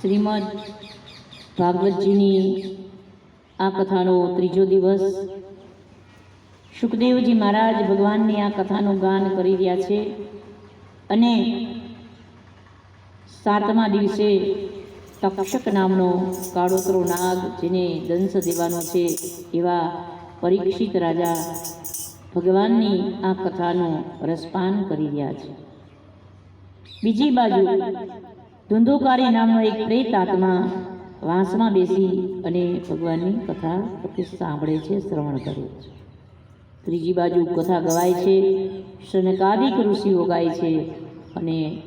શ્રીમદ ભાગવતજીની આ કથાનો ત્રીજો દિવસ. સુખદેવજી મહારાજ ભગવાનની આ કથાનું ગાન કરી રહ્યા છે અને સાતમા દિવસે તક્ષક નામનો કાળોતરો નાગ, જેને દંશ દેવાનો છે એવા પરીક્ષિત રાજા ભગવાનની આ કથાનું રસપાન કરી રહ્યા છે. બીજી બાજુ ધુંધુકારી નામનો એક પ્રેત આત્મા વાંસમાં બેસી અને ભગવાનની કથા સાંભળે છે, શ્રવણ કરે છે. ત્રીજી બાજુ કથા ગવાય છે, શનકાદિક ઋષિઓ ગાય છે અને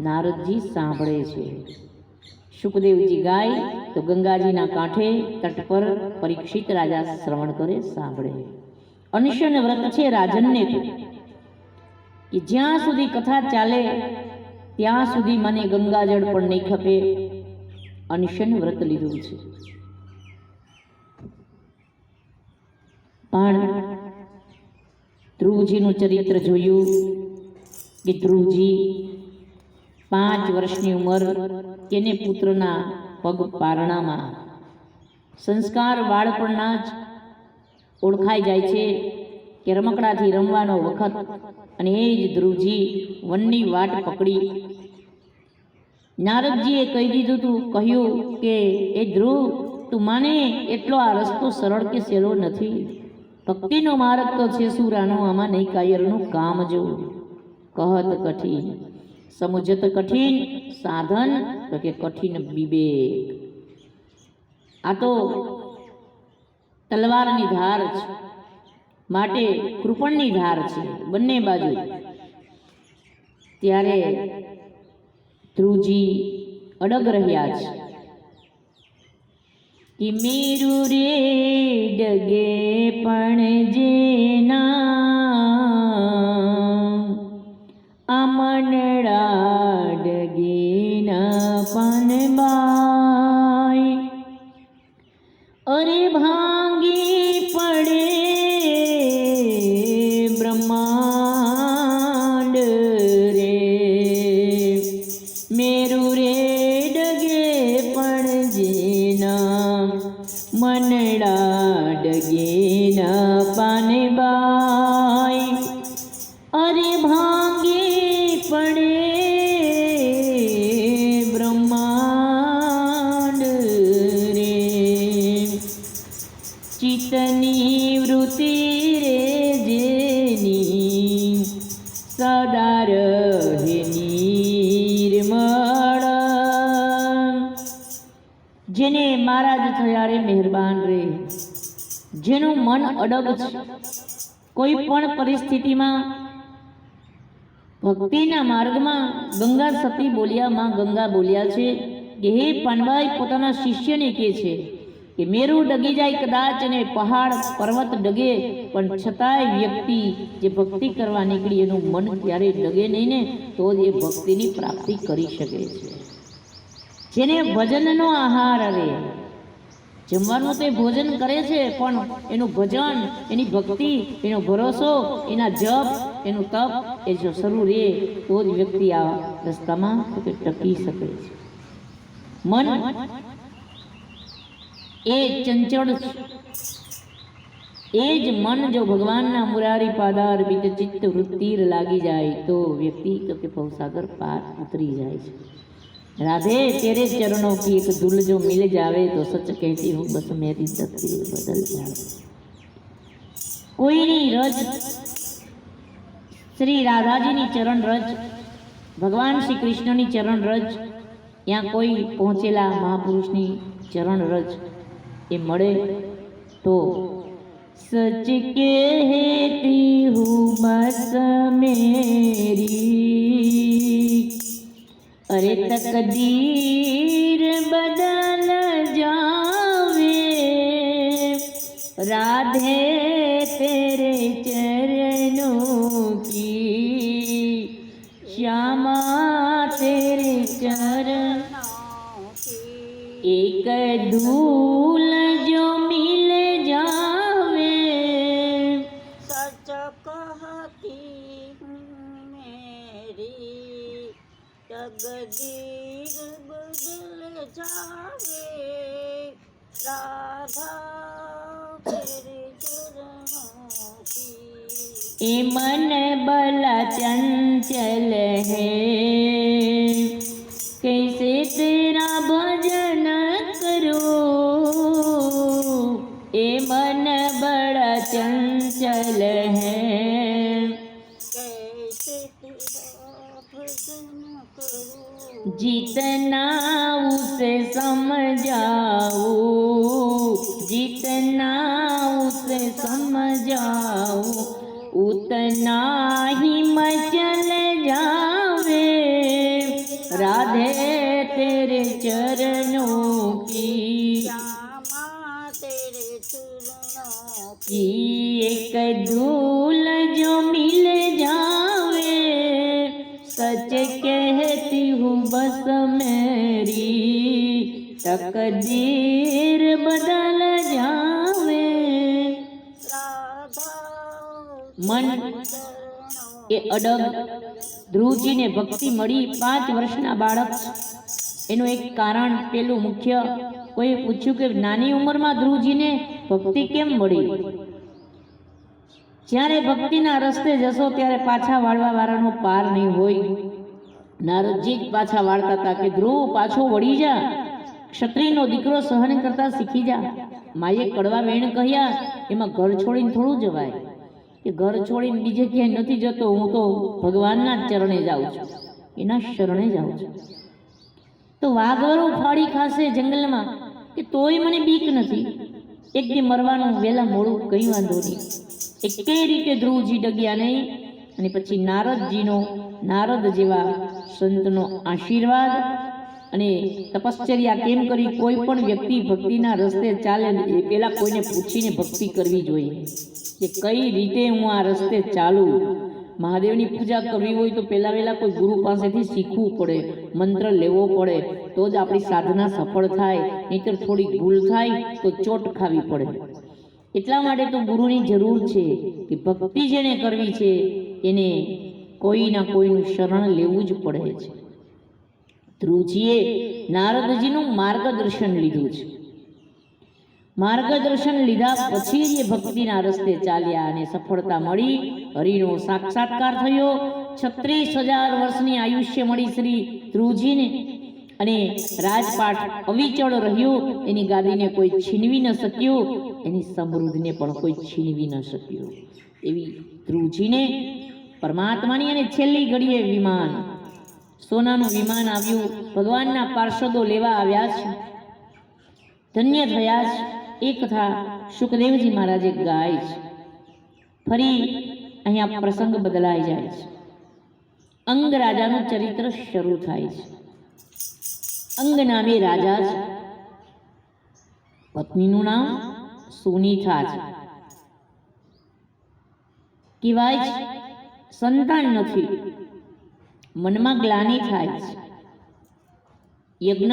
નારદજી સાંભળે છે. સુખદેવજી ગાય તો ગંગાજીના કાંઠે તટ પર પરીક્ષિત રાજા શ્રવણ કરે, સાંભળે. અનિશન વ્રત છે, રાજનને કે જ્યાં સુધી કથા ચાલે ત્યાં સુધી મને ગંગાજળ પણ નહીં ખપે અનિશન વ્રત લીધું છે. પણ ધ્રુવજીનું ચરિત્ર જોયું કે ધ્રુવજી પાંચ વર્ષની ઉંમર તેને પુત્રના પગ પારણામાં. સંસ્કાર બાળપણના જ ઓળખાઈ જાય છે કે રમકડાથી રમવાનો વખત અને એ જ ધ્રુવજી વનની વાટ પકડી. નારદજીએ કહી દીધું તું, કહ્યું કે, એ ધ્રુવ, તું માને એટલો આ રસ્તો સરળ કે સહેલો નથી? ભક્તિનો માર્ગ તો છે સુરાનો, આમાં નહીં કાયરનું કામ જો. કહત કઠિન, સમુજત કઠિન, સાધન તો કે કઠિન વિવેક. આ તો તલવારની ધાર છે. માટે કૃપણની ધાર છે. બંને બાજુ. ત્યારે ધ્રુવજી અડગ રહ્યા છે. કે મેરું રે ડગે પણ જેના આમનડા ડગેના પાનબાઈ અરે ભાંગી મન અડગ છે. કોઈ પણ પરિસ્થિતિમાં ભક્તિના માર્ગમાં ગંગા સતી બોલ્યા, માં ગંગા બોલ્યા છે કે, હે પાંડવાઈ પોતાના શિષ્યને કહે છે કે, મેરું ડગી જાય કદાચ અને પહાડ, પર્વત ડગે, પણ છતાંય વ્યક્તિ જે ભક્તિ કરવા નીકળી એનું મન ક્યારેય ડગે નહીં ને, તો જ એ ભક્તિની પ્રાપ્તિ કરી શકે છે. જેને ભજનનો આહાર આવે જમવાનું તે ભોજન કરે છે, પણ એનું ભજન, એની ભક્તિ, એનો ભરોસો, એના જપ, એનું તપ એ જો શરૂ રહે તો જ વ્યક્તિ આ રસ્તામાં ટકી શકે છે. મન એ ચંચળ એ જ મન જો ભગવાનના મુરારી પાદાર બીજ ચિત્ત વૃત્તિર લાગી જાય, તો વ્યક્તિ તો કે ભવસાગર પાર ઉતરી જાય છે. राधे तेरे चरणों की एक धूल जो मिल जावे तो सच कहती हूँ बस मेरी तस्वीर बदल जावे કોઈની રજ શ્રી રાધાજીની ચરણ રજ ભગવાન શ્રી કૃષ્ણની ચરણ રજ ત્યાં કોઈ પહોંચેલા મહાપુરુષની ચરણ રજ એ મળે તો સચ કહેતી હું બસ મેરી અરે તકદીર જગદીર બુદલ જાવે રાધા ફેરે ચરણો કી મન બલા ચંચલ હે. કૈસે તેરા ભજન કરો? એ મન બડા ચંચલ હે. કૈસે તેરા जितना उसे समझाऊं जितना उसे समझाऊं उतना ही मचल जावे। राधे तेरे चरणों की तेरे चरणों की एक धूल जो मिल તકદીર બદલ જાવે. મન એ અડગ. ધ્રુવજીને ભક્તિ મળી પાંચ વર્ષના બાળક. એનું એક કારણ પેલું મુખ્ય. કોઈ પૂછ્યું કે નાની ઉંમરમાં ધ્રુવજીને ભક્તિ કેમ મળી? જ્યારે ભક્તિના રસ્તે જશો ત્યારે પાછા વાળવા વાળાનો પાર નહીં હોય. નારદજી પાછા વાળતા હતા કે ધ્રુવ પાછો વળી જા. ક્ષત્રિયનો દીકરો સહન કરતા શીખી જા. માએ કડવા વેણ કહ્યા, એમાં ઘર છોડીને થોડું જવાય. કે ઘર છોડીને બીજે ક્યાંય નથી જતો, હું તો ભગવાનના જ ચરણે જાઉં છું. એના શરણે જાઉં છું. તો વાઘરો ફાળી ખાશે જંગલમાં. કે તોય મને બીક નથી. એક દી મરવાનું વહેલા મોડું કંઈ વાંધો નહીં. એ કઈ રીતે ધ્રુવજી ડગ્યા નહીં. અને પછી નારદજીનો, નારદ જેવા સંતનો આશીર્વાદ અને તપશ્ચર્યા કેમ કરી? કોઈ પણ વ્યક્તિ ભક્તિના રસ્તે ચાલે એ પહેલાં કોઈને પૂછીને ભક્તિ કરવી જોઈએ. કે કઈ રીતે હું આ રસ્તે ચાલું? મહાદેવની પૂજા કરવી હોય તો પહેલાં વહેલા કોઈ ગુરુ પાસેથી શીખવું પડે, મંત્ર લેવો પડે, તો જ આપણી સાધના સફળ થાય, નહીંતર થોડી ભૂલ થાય તો ચોટ ખાવી પડે. એટલા માટે તો ગુરુની જરૂર છે કે ભક્તિ જેણે કરવી છે, એને કોઈના કોઈનું શરણ લેવું જ પડે છે. ધ્રુવજીએ નારદજીનું માર્ગદર્શન લીધું છે. માર્ગદર્શન લીધા પછી એ ભક્તિના રસ્તે ચાલ્યા અને સફળતા મળી. હરિનો સાક્ષાત્કાર થયો. છત્રીસ હજાર વર્ષની આયુષ્ય મળી શ્રી ધ્રુવજીને અને રાજપાઠ અવિચળ રહ્યો. એની ગાદીને કોઈ છીનવી ન શક્યું. એની સમૃદ્ધિને પણ કોઈ છીનવી ન શક્યું. એવી ધ્રુવજીને પરમાત્માની અને છેલ્લી ઘડીએ વિમાન સોનાનું વિમાન આવ્યું. ભગવાનના પાર્ષદો લેવા આવ્યા છે. ધન્ય થયા છે એ કથા સુખદેવજી મહારાજે ગાય છે. ફરી અહીંયા પ્રસંગ બદલાઈ જાય છે. અંગ રાજાનું ચરિત્ર શરૂ થાય છે. અંગ નામે રાજા છે. પત્નીનું નામ સુનીથા છે. કહેવાય છે, સંતાન નથી. મનમાં ગ્લાની થાય યજ્ઞ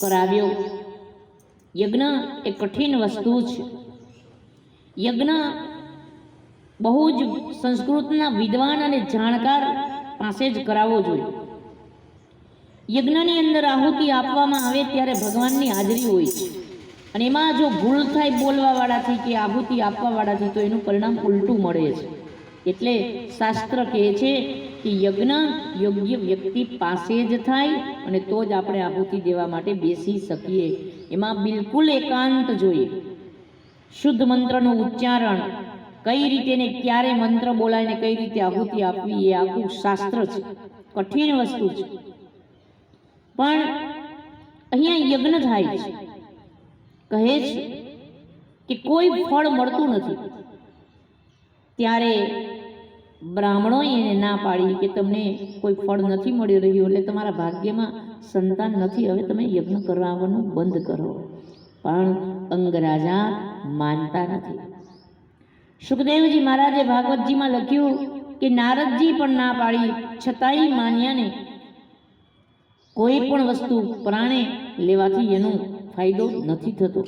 કરાવ્યો. યજ્ઞ એ કઠિન વસ્તુ છે. યજ્ઞ બહુ જ સંસ્કૃતના વિદ્વાન અને જાણકાર પાસે જ કરાવવો જોઈએ. યજ્ઞની અંદર આહુતિ આપવામાં આવે ત્યારે ભગવાનની હાજરી હોય છે. અને એમાં જો ભૂલ થાય બોલવાવાળાથી કે આહુતિ આપવાવાળાથી તો એનું પરિણામ ઉલટું મળે છે. એટલે શાસ્ત્ર કહે છે કે યજ્ઞ યોગ્ય વ્યક્તિ પાસે જ થાય અને તો જ આપણે આહુતિ દેવા માટે બેસી શકીએ. એમાં બિલકુલ એકાંત જોઈએ. શુદ્ધ મંત્રનું ઉચ્ચારણ, કઈ રીતે ને ક્યારે મંત્ર બોલાયને કઈ રીતે આહુતિ આપવી એ આખું શાસ્ત્ર છે. કઠિન વસ્તુ છે. પણ અહીંયા યજ્ઞ થાય છે. કહે છે કે કોઈ ફળ મળતું નથી. ત્યારે બ્રાહ્મણોએ એને ના પાડી કે તમને કોઈ ફળ નથી મળી રહ્યું એટલે તમારા ભાગ્યમાં સંતાન નથી. હવે તમે યજ્ઞ કરવાનું બંધ કરો. પણ અંગરાજા માનતા નથી. સુખદેવજી મહારાજે ભાગવતજીમાં લખ્યું કે નારદજી પણ ના પાડી, છતાંય માન્યાને કોઈ પણ વસ્તુ પ્રાણે લેવાથી એનો ફાયદો નથી થતો.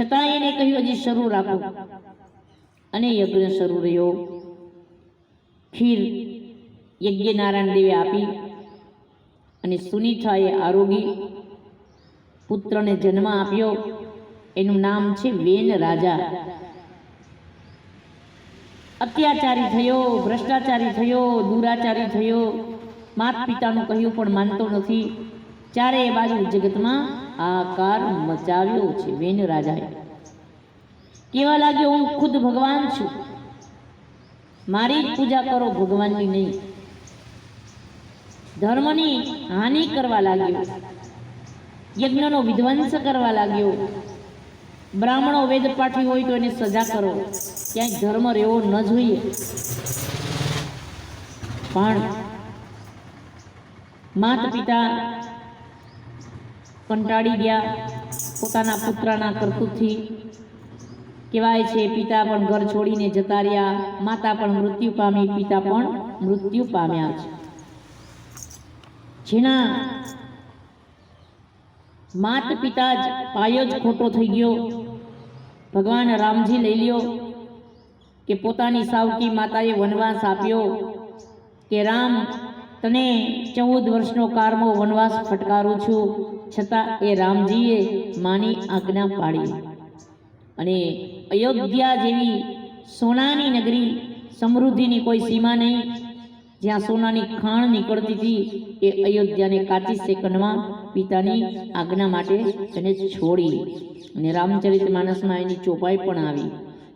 છતાં એને કહ્યું, હજી શરૂ રાખો. અને યજ્ઞ શરૂ રહ્યો. ખીર યજ્ઞનારાયણ દેવે આપી અને સુનિથાએ આરોગી પુત્રને જન્મ આપ્યો. એનું નામ છે વેન રાજા. અત્યાચારી થયો, ભ્રષ્ટાચારી થયો, દુરાચારી થયો. માત પિતાનું કહ્યું પણ માનતો નથી. ચારે બાજુ જગતમાં આકાર મચાવ્યો છે વેન રાજાએ. કેવા લાગ્યો, હું ખુદ ભગવાન છું. મારી જ પૂજા કરો ભગવાનની નહીં. ધર્મની હાનિ કરવા લાગ્યો. યજ્ઞનો વિધ્વંસ કરવા લાગ્યો. બ્રાહ્મણો વેદ પાઠી હોય તો એને સજા કરો. ક્યાંય ધર્મ રહેવો ન જોઈએ. પણ માત પિતા કંટાળી ગયા પોતાના પુત્રના કરતૂતથી કહેવાય છે, પિતા પણ ઘર છોડીને જતા રહ્યા, માતા પણ મૃત્યુ પામી, પિતા પણ મૃત્યુ પામ્યા છે. જેના માત પિતા જ પાયો જ ખોટો થઈ ગયો. ભગવાન રામજી લઈ લ્યો કે પોતાની સાવકી માતાએ વનવાસ આપ્યો કે, રામ, તને ચૌદ વર્ષનો કારમો વનવાસ ફટકારું છું. છતાં એ રામજીએ માની આજ્ઞા પાડી. અને અયોધ્યા જેવી સોનાની નગરી સમૃદ્ધિની કોઈ સીમા નહીં. જ્યાં સોનાની ખાણ નીકળતી હતી, એ અયોધ્યાને કાચી સેકન્ડમાં પિતાની આજ્ઞા માટે એને છોડી. અને રામચરિત માનસમાં એની ચોપાઈ પણ આવી.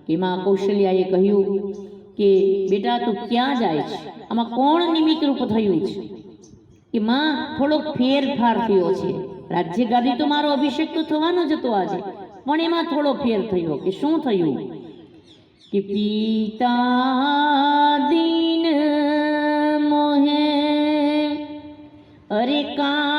એમાં કૌશલ્યાએ કહ્યું કે, બેટા, તું ક્યાં જાય છે? આમાં કોણ નિમિત્ત રૂપ થયું છે? કે માં થોડોક ફેરફાર થયો છે. રાજ્ય ગાદી તો મારો અભિષેક તો થવાનો જ હતો આજે. પણ એમાં થોડો ફેર થયો કે શું થયું? કે પિતા દિન મોહે અરે કાનન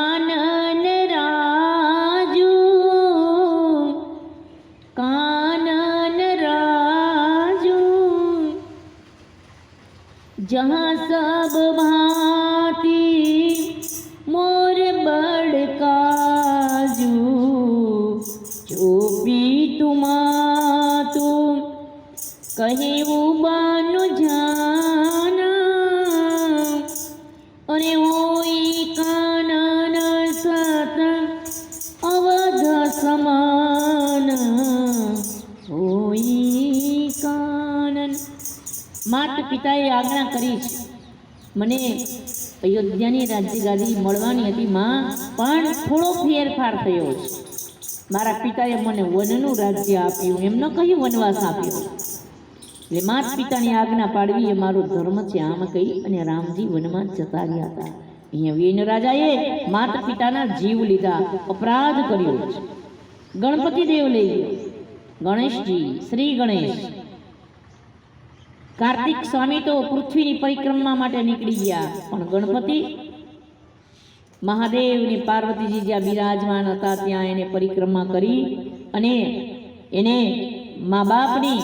આજ્ઞા કરી મને અયોધ્યાની રાજ્યગાદી મળવાની હતી માં, પણ થોડો ફેરફાર થયો છે. મારા પિતાએ મને વનનું રાજ્ય આપ્યું, એમ ન કહ્યું વનવાસ આપ્યો. એટલે માત પિતાની આજ્ઞા પાડવી એ મારો ધર્મ છે. આમ કહી અને રામજી વનમાં જતા રહ્યા હતા. અહીંયા વેન રાજાએ માત પિતાના જીવ લીધા, અપરાધ કર્યો છે. ગણપતિ દેવ લઈ ગયો. ગણેશજી, શ્રી ગણેશ કાર્તિક સ્વામી તો પૃથ્વીની પરિક્રમા માટે નીકળી ગયા. પણ ગણપતિ? મહાદેવ ને પાર્વતીજી જ્યાં બિરાજમાન હતા, ત્યાં એને પરિક્રમા કરી અને એને મા બાપની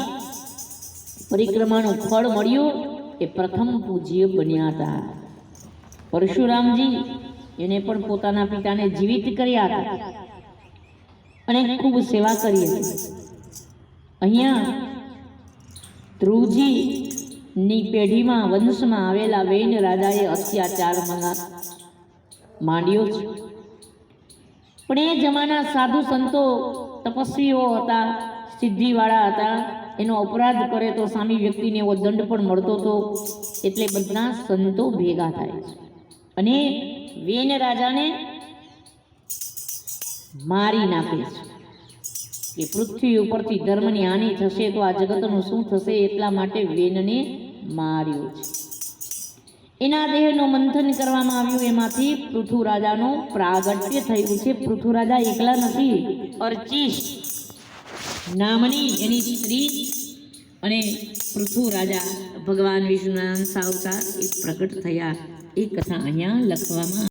પરિક્રમાનું ફળ મળ્યું. એ પ્રથમ પૂજ્ય બન્યા હતા. પરશુરામજી એને પણ પોતાના પિતાને જીવિત કર્યા હતા અને ખૂબ સેવા કરી હતી. અહીંયા ધ્રુવજી, ની પેઢીમાં વંશમાં આવેલા વેન રાજાએ અત્યાચાર માંડ્યો છે. પણ એ જમાના સાધુ સંતો તપસ્વીઓ હતા, સિદ્ધિવાળા હતા, એનો અપરાધ કરે તો સામી વ્યક્તિને એવો દંડ પણ મળતો હતો એટલે બધા સંતો ભેગા થાય છે. અને વેન રાજાને મારી નાખે છે. કે પૃથ્વી ઉપરથી ધર્મની હાનિ થશે તો આ જગતનું શું થશે એટલા માટે વેનને માર્યો છે. એના દેહનું મંથન કરવામાં આવ્યું એમાંથી પૃથુ રાજાનું પ્રાગટ્ય થયું છે. પૃથુ એકલા નથી, અર્ચીશ નામની એની સ્ત્રી અને પૃથુ ભગવાન વિષ્ણુના અંશ આવતા એ પ્રગટ થયા. એ કથા અહીંયા લખવામાં